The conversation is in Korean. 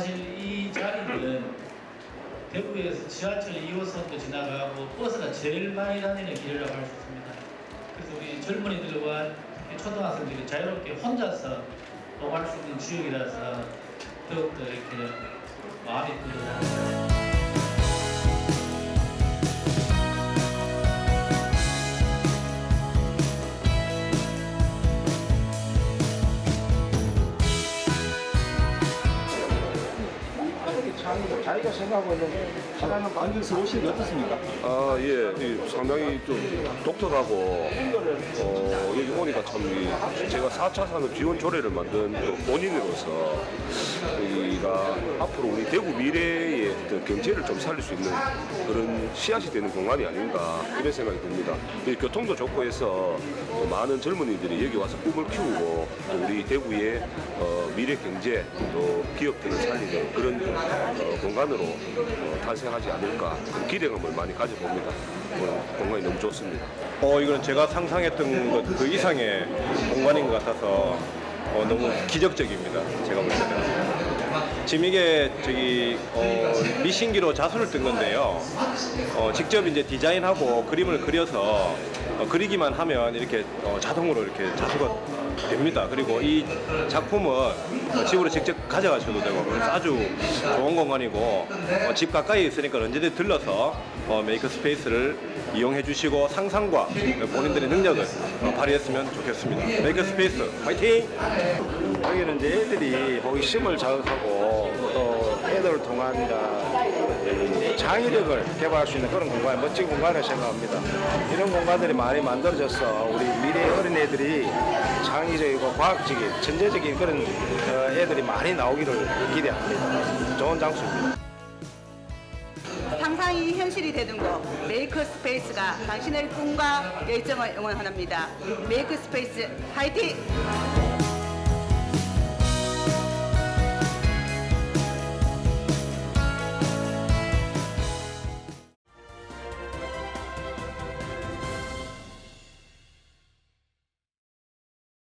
사실 이 자리는 대구에서 지하철 2호선도 지나가고 버스가 제일 많이 다니는 길이라고 할 수 있습니다. 그래서 우리 젊은이들과 초등학생들이 자유롭게 혼자서 활수 있는 지역이라서 더욱더 이렇게 마음이 끌려다. 자기가 생각하고 있는 사람은 만들어서 오시는 게 어떻습니까? 아, 예. 이 상당히 좀 독특하고, 어, 여기 오니까 참, 이 제가 4차 산업 지원 조례를 만든 또 본인으로서, 우리가 앞으로 우리 대구 미래의 어떤 경제를 좀 살릴 수 있는 그런 씨앗이 되는 공간이 아닌가, 이런 생각이 듭니다. 이 교통도 좋고 해서 또 많은 젊은이들이 여기 와서 꿈을 키우고, 또 우리 대구의 어, 미래 경제, 또 기업들을 살리는 그런 어, 공간으로 어, 탄생하지 않을까 기대감을 많이 가져봅니다. 어, 공간이 너무 좋습니다. 어, 이건 제가 상상했던 것 그 이상의 공간인 것 같아서 어, 너무 기적적입니다. 제가 볼 때는. 지금 이게 저기 어, 미신기로 자수를 뜬 건데요. 어, 직접 이제 디자인하고 그림을 그려서 어, 그리기만 하면 이렇게 어, 자동으로 이렇게 자수가 됩니다. 그리고 이 작품은 어, 집으로 직접 가져가셔도 되고 그래서 아주 좋은 공간이고 어, 집 가까이 있으니까 언제든 들러서 어, 메이크 스페이스를 이용해 주시고 상상과 본인들의 능력을 어, 발휘했으면 좋겠습니다. 메이크 스페이스 화이팅! 여기는 이제 애들이 호기심을 자극하고 또 통한 이제 창의력을 개발할 수 있는 그런 공간, 멋진 공간을 생각합니다. 이런 공간들이 많이 만들어져서 우리 미래 어린애들이 창의적이고 과학적인, 천재적인 그런 어, 애들이 많이 나오기를 기대합니다. 좋은 장소입니다. 상상이 현실이 되는 곳 메이크 스페이스가 당신의 꿈과 열정을 응원합니다. 메이크 스페이스 화이팅!